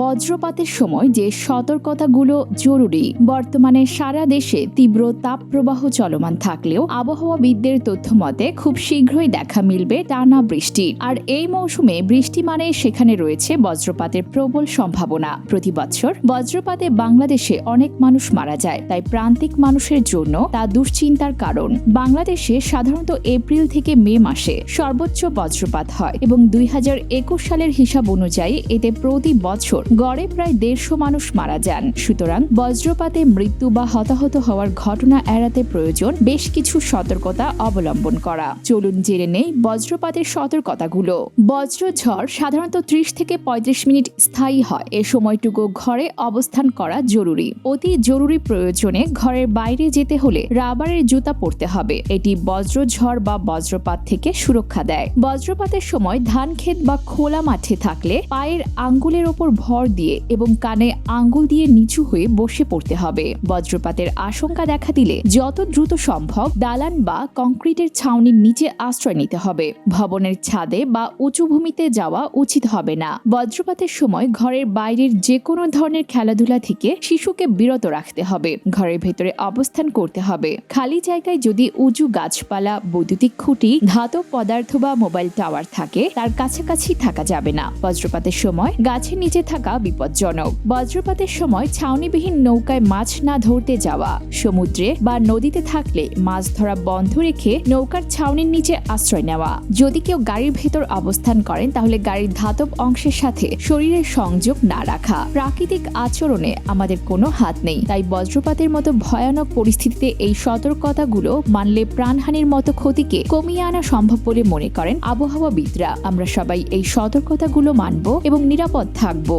বজ্রপাতের সময় যে সতর্কতাগুলো জরুরি, বর্তমানে সারা দেশে তীব্র তাপপ্রবাহ চলমান থাকলেও আবহাওয়াবিদদের তথ্য মতে খুব শীঘ্রই দেখা মিলবে টানা বৃষ্টি। আর এই মৌসুমে বৃষ্টি মানে সেখানে রয়েছে বজ্রপাতের প্রবল সম্ভাবনা। প্রতি বছর বজ্রপাতে বাংলাদেশে অনেক মানুষ মারা যায়, তাই প্রান্তিক মানুষের জন্য তা দুশ্চিন্তার কারণ। বাংলাদেশে সাধারণত এপ্রিল থেকে মে মাসে সর্বোচ্চ বজ্রপাত হয় এবং দুই হাজার একুশ সালের হিসাব অনুযায়ী এতে প্রতি বছর গড়ে প্রায় দেড়শো মানুষ মারা যান। সুতরাং বজ্রপাতে মৃত্যু বা হতাহত হওয়ার ঘটনা এড়াতে প্রয়োজন বেশ কিছু সতর্কতা অবলম্বন করা। চলুন জেনে নেই বজ্রপাতের সতর্কতাগুলো। বজ্রঝড় সাধারণত ত্রিশ থেকে পঁয়ত্রিশ মিনিট স্থায়ী হয়। এ সময়টুকু ঘরে অবস্থান করা জরুরি। অতি জরুরি প্রয়োজনে ঘরের বাইরে যেতে হলে রাবারের জুতা পরতে হবে। এটি বজ্রঝড় বা বজ্রপাত থেকে সুরক্ষা দেয়। বজ্রপাতের সময় ধান ক্ষেত বা খোলা মাঠে থাকলে পায়ের আঙ্গুলের ওপর ভর দিয়ে এবং কানে আঙ্গুল দিয়ে নিচু হয়ে বসে পড়তে হবে। বজ্রপাতের আশঙ্কা দেখা দিলে যত দ্রুত সম্ভব দালান বা কংক্রিটের ছাউনির নিচে আশ্রয় নিতে হবে। ভবনের ছাদে বা উঁচু ভূমিতে যাওয়া উচিত হবে না। বজ্রপাতের সময় ঘরের বাইরের যে কোনো ধরনের খেলাধুলা থেকে শিশুকে বিরত রাখতে হবে। ঘরের ভেতরে অবস্থান করতে হবে। খালি জায়গায় যদি উঁচু গাছপালা, বৈদ্যুতিক খুঁটি, ধাতব পদার্থ বা মোবাইল টাওয়ার থাকে, তার কাছাকাছি থাকা যাবে না। বজ্রপাতের সময় গাছের নিচে থাকা বিপজ্জনক। বজ্রপাতের সময় ছাউনিবিহীন নৌকায় মাছ না ধরতে যাওয়া। সমুদ্রে বা নদীতে থাকলে মাছ ধরা বন্ধ রেখে নৌকার ছাউনির নিচে আশ্রয় নেওয়া। যদি কেউ গাড়ির ভেতর অবস্থান করেন, তাহলে গাড়ির ধাতব অংশের সাথে শরীরের সংযোগ না রাখা। প্রাকৃতিক আচরণে আমাদের কোনো হাত নেই। তাই বজ্রপাতের মতো ভয়ানক পরিস্থিতিতে এই সতর্কতাগুলো মানলে প্রাণহানির মতো ক্ষতিকে কমিয়ে আনা সম্ভব বলে মনে করেন আবহাওয়াবিদরা। আমরা সবাই এই সতর্কতাগুলো মানব এবং নিরাপদ থাকব।